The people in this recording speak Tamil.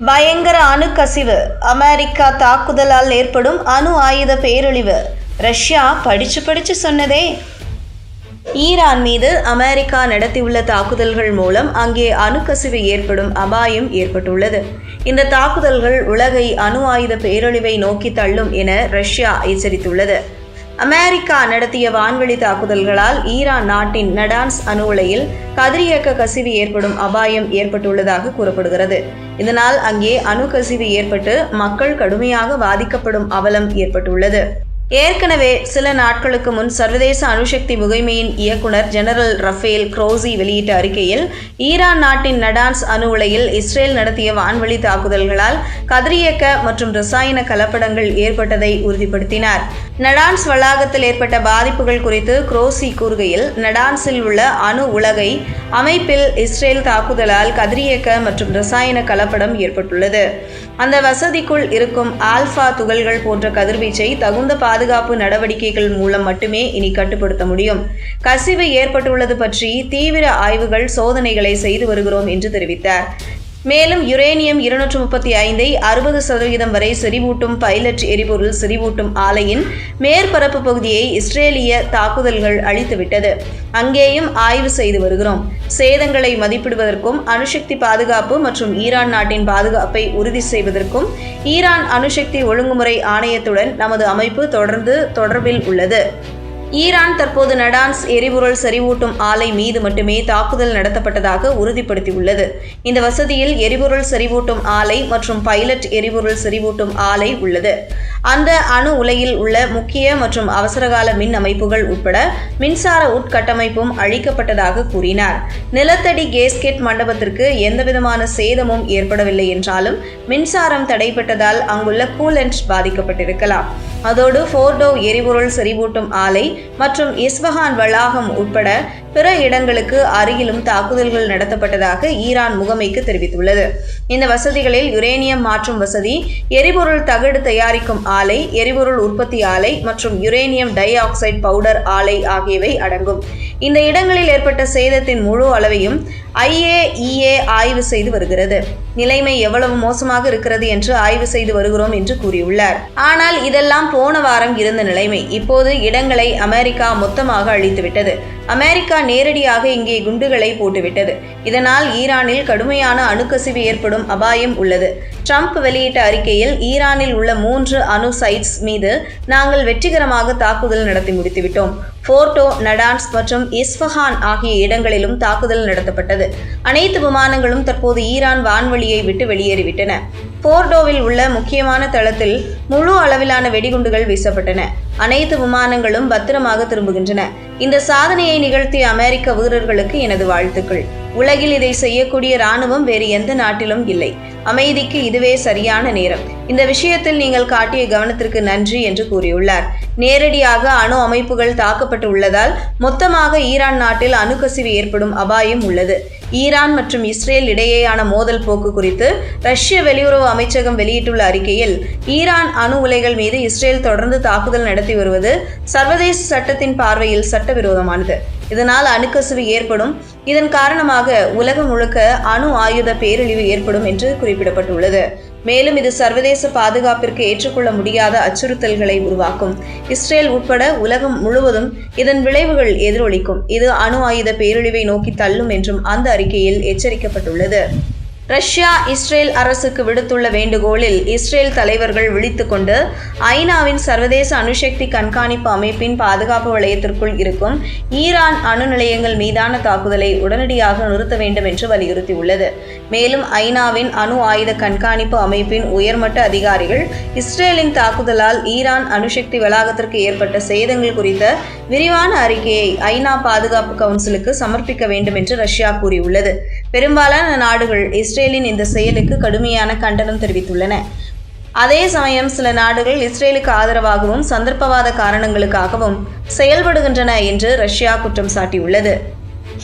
பயங்கர அணு கசிவு. அமெரிக்கா தாக்குதலால் ஏற்படும் அணு ஆயுத பேரழிவு. ரஷ்யா படிச்சு படிச்சு சொன்னதே. ஈரான் மீது அமெரிக்கா நடத்தியுள்ள தாக்குதல்கள் மூலம் அங்கே அணுக்கசிவு ஏற்படும் அபாயம் ஏற்பட்டுள்ளது. இந்த தாக்குதல்கள் உலகை அணு ஆயுத பேரழிவை நோக்கி தள்ளும் என ரஷ்யா எச்சரித்துள்ளது. அமெரிக்கா நடத்திய வான்வெளி தாக்குதல்களால் ஈரான் நாட்டின் நடான்ஸ் அணு உலையில் கதிரியக்க கசிவு ஏற்படும் அபாயம் ஏற்பட்டுள்ளதாக கூறப்படுகிறது. இதனால் அங்கே அணு கசிவு ஏற்பட்டு மக்கள் கடுமையாக பாதிக்கப்படும் அவலம் ஏற்பட்டுள்ளது. ஏற்கனவே சில நாட்களுக்கு முன் சர்வதேச அணுசக்தி முகமையின் இயக்குனர் ஜெனரல் ரஃபேல் க்ரோசி வெளியிட்ட அறிக்கையில் ஈரான் நாட்டின் நடான்ஸ் அணு உலையில் இஸ்ரேல் நடத்திய வான்வழி தாக்குதல்களால் கதிரியக்க மற்றும் ரசாயன கலப்படங்கள் ஏற்பட்டதை உறுதிப்படுத்தினார். நடான்ஸ் வளாகத்தில் ஏற்பட்ட பாதிப்புகள் குறித்து குரோசி கூறுகையில் நடான்ஸில் உள்ள அணு உலகை அமைப்பில் இஸ்ரேல் தாக்குதலால் கதிரியக்க மற்றும் ரசாயன கலப்படம் ஏற்பட்டுள்ளது. அந்த வசதிக்குள் இருக்கும் ஆல்பா துகள்கள் போன்ற கதிர்வீச்சை தகுந்த பாதுகாப்பு நடவடிக்கைகள் மூலம் மட்டுமே இனி கட்டுப்படுத்த முடியும். கசிவு ஏற்பட்டுள்ளது பற்றி தீவிர ஆய்வுகள் சோதனைகளை செய்து வருகிறோம் என்று தெரிவித்தார். மேலும் யுரேனியம் இருநூற்று முப்பத்தி ஐந்தை அறுபது சதவீதம் வரை செறிவூட்டும் பைலட் எரிபொருள் செறிவூட்டும் ஆலையின் மேற்பரப்பு பகுதியை இஸ்ரேலிய தாக்குதல்கள் அழித்துவிட்டது. அங்கேயும் ஆய்வு செய்து வருகிறோம். சேதங்களை மதிப்பிடுவதற்கும் அணுசக்தி பாதுகாப்பு மற்றும் ஈரான் நாட்டின் பாதுகாப்பை உறுதி செய்வதற்கும் ஈரான் அணுசக்தி ஒழுங்குமுறை ஆணையத்துடன் நமது அமைப்பு தொடர்ந்து தொடர்பில் உள்ளது. ஈரான் தற்போது நடான்ஸ் எரிபொருள் செறிவூட்டும் ஆலை மீது மட்டுமே தாக்குதல் நடத்தப்பட்டதாக உறுதிப்படுத்தியுள்ளது. இந்த வசதியில் எரிபொருள் செறிவூட்டும் ஆலை மற்றும் பைலட் எரிபொருள் செறிவூட்டும் ஆலை உள்ளது. அந்த அணு உலையில் உள்ள முக்கிய மற்றும் அவசரகால மின் அமைப்புகள் உட்பட மின்சார உட்கட்டமைப்பும் அழிக்கப்பட்டதாக கூறினார். நிலத்தடி கேஸ்கெட் மண்டபத்திற்கு எந்தவிதமான சேதமும் ஏற்படவில்லை என்றாலும் மின்சாரம் தடைப்பட்டதால் அங்குள்ள கூலண்ட் பாதிக்கப்பட்டிருக்கலாம். அதோடு ஃபோர்டோ எரிபொருள் செறிவூட்டும் ஆலை மற்றும் இஸ்பஹான் வளாகம் உட்பட பிற இடங்களுக்கு அருகிலும் தாக்குதல்கள் நடத்தப்பட்டதாக ஈரான் முகமைக்கு தெரிவித்துள்ளது. இந்த வசதிகளில் யுரேனியம் மாற்றும் வசதி எரிபொருள் தகடு தயாரிக்கும் ஆலை எரிபொருள் உற்பத்தி ஆலை மற்றும் யுரேனியம் டை ஆக்சைடு பவுடர் ஆலை ஆகியவை அடங்கும். இந்த இடங்களில் ஏற்பட்ட சேதத்தின் முழு அளவையும் ஐஏஇஏ ஆய்வு செய்து வருகிறது. நிலைமை எவ்வளவு மோசமாக இருக்கிறது என்று ஆய்வு செய்து வருகிறோம் என்று கூறியுள்ளார். ஆனால் இதெல்லாம் போன வாரம் இருந்த நிலைமை. இப்போது இடங்களை அமெரிக்கா மொத்தமாக அழித்துவிட்டது. அமெரிக்கா நேரடியாக இங்கே குண்டுகளை போட்டுவிட்டது. இதனால் ஈரானில் கடுமையான அணுக்கசிவு ஏற்படும் அபாயம் உள்ளது. ட்ரம்ப் வெளியிட்ட அறிக்கையில் ஈரானில் உள்ள மூன்று அணு சைட்ஸ் மீது நாங்கள் வெற்றிகரமாக தாக்குதல் நடத்தி முடித்துவிட்டோம். போர்டோ நடான்ஸ் மற்றும் இஸ்ஃபஹான் ஆகிய இடங்களிலும் தாக்குதல் நடத்தப்பட்டது. அனைத்து விமானங்களும் தற்போது ஈரான் வான்வழியை விட்டு வெளியேறிவிட்டன. போர்டோவில் உள்ள முக்கியமான தளத்தில் முழு அளவிலான வெடிகுண்டுகள் வீசப்பட்டன. அனைத்து விமானங்களும் பத்திரமாக திரும்புகின்றன. இந்த சாதனையை நிகழ்த்திய அமெரிக்க வீரர்களுக்கு எனது வாழ்த்துக்கள். உலகில் இதை செய்யக்கூடிய ராணுவம் வேறு எந்த நாட்டிலும் இல்லை. அமைதிக்கு இதுவே சரியான நேரம். இந்த விஷயத்தில் நீங்கள் காட்டிய கவனத்திற்கு நன்றி என்று கூறியுள்ளார். நேரடியாக அணு அமைப்புகள் தாக்கப்பட்டு உள்ளதால் மொத்தமாக ஈரான் நாட்டில் அணுக்கசிவு ஏற்படும் அபாயம் உள்ளது. ஈரான் மற்றும் இஸ்ரேல் இடையேயான மோதல் போக்கு குறித்து ரஷ்ய வெளியுறவு அமைச்சகம் வெளியிட்டுள்ள அறிக்கையில் ஈரான் அணு உலைகள் மீது இஸ்ரேல் தொடர்ந்து தாக்குதல் நடத்தி வருவது சர்வதேச சட்டத்தின் பார்வையில் சட்டவிரோதமானது. இதனால் அணுக்கசிவு ஏற்படும். இதன் காரணமாக உலகம் முழுக்க அணு ஆயுத பேரழிவு ஏற்படும் என்று குறிப்பிடப்பட்டுள்ளது. மேலும் இது சர்வதேச பாதுகாப்பிற்கு ஏற்றுக்கொள்ள முடியாத அச்சுறுத்தல்களை உருவாக்கும். இஸ்ரேல் உட்பட உலகம் முழுவதும் இதன் விளைவுகள் எதிரொலிக்கும். இது அணு ஆயுத பேரழிவை நோக்கி தள்ளும் என்றும் அந்த அறிக்கையில் எச்சரிக்கப்பட்டுள்ளது. ரஷ்யா இஸ்ரேல் அரசுக்கு விடுத்துள்ள வேண்டுகோளில் இஸ்ரேல் தலைவர்கள் விழித்துக்கொண்டு ஐநாவின் சர்வதேச அணுசக்தி கண்காணிப்பு அமைப்பின் பாதுகாப்பு வளையத்திற்குள் இருக்கும் ஈரான் அணு நிலையங்கள் மீதான தாக்குதலை உடனடியாக நிறுத்த வேண்டும் என்று வலியுறுத்தியுள்ளது. மேலும் ஐநாவின் அணு ஆயுத கண்காணிப்பு அமைப்பின் உயர்மட்ட அதிகாரிகள் இஸ்ரேலின் தாக்குதலால் ஈரான் அணுசக்தி வளாகத்திற்கு ஏற்பட்ட சேதங்கள் குறித்த விரிவான அறிக்கையை ஐநா பாதுகாப்பு கவுன்சிலுக்கு சமர்ப்பிக்க வேண்டும் என்று ரஷ்யா கூறியுள்ளது. பெரும்பாலான நாடுகள் இஸ்ரேலின் இந்த செயலுக்கு கடுமையான கண்டனம் தெரிவித்துள்ளன. அதே சமயம் சில நாடுகள் இஸ்ரேலுக்கு ஆதரவாகவும் சந்தர்ப்பவாத காரணங்களுக்காகவும் செயல்படுகின்றன என்று ரஷ்யா குற்றம் சாட்டியுள்ளது.